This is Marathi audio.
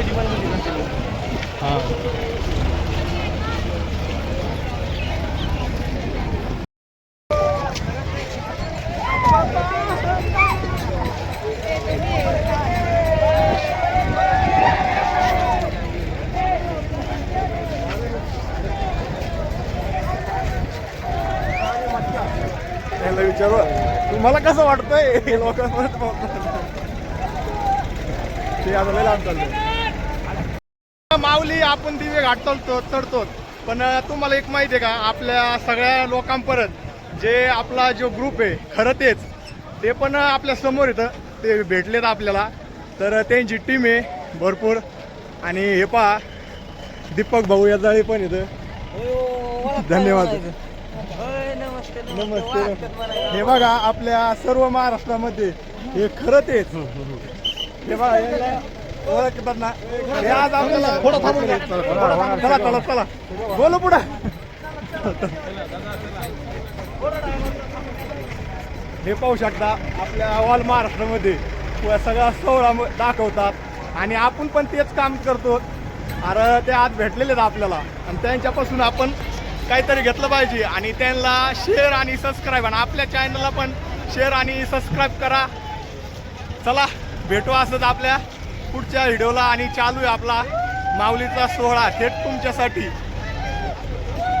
लय डिमांडमध्ये कंटिन्यू हां त्याला विचारू तुम्हाला कसं वाटतंय हे लोकांपर्यंत पोहोचणं? ते आता लय लांब चाललंय माऊली आपण दिवे घाट चढतो. चढतो पण तुम्हाला एक माहिती आहे का? आपल्या सगळ्या लोकांपर्यंत जे आपला जो ग्रुप आहे खरं तेच. ते पण आपल्यासमोर येतं. ते भेटलेत आपल्याला. तर त्यांची टीम आहे भरपूर. आणि हे पहा दीपक भाऊ याजाळी पण येतं. धन्यवाद. नमस्ते. हे बघा आपल्या सर्व महाराष्ट्रामध्ये हे खरं तेच. हे बघा ओळखतात ना हे आज आपल्याला थोडं थांबून चला चला चला बोलो पुढे हे पाहू शकता आपल्या ऑल महाराष्ट्रामध्ये. व सगळा सोहळा म- दाखवतात. आणि आपण पण तेच काम करतो. अरे ते आज भेटलेले आहेत आपल्याला. आणि त्यांच्यापासून आपण काहीतरी घेतलं पाहिजे. आणि त्यांना शेअर आणि सबस्क्राईब आणि आपल्या चॅनलला पण शेअर आणि सबस्क्राईब करा. चला भेटू असंच आपल्या पुढच्या व्हिडिओला आणि चालू आहे आपला माऊलीचा सोहळा थेट तुमच्यासाठी.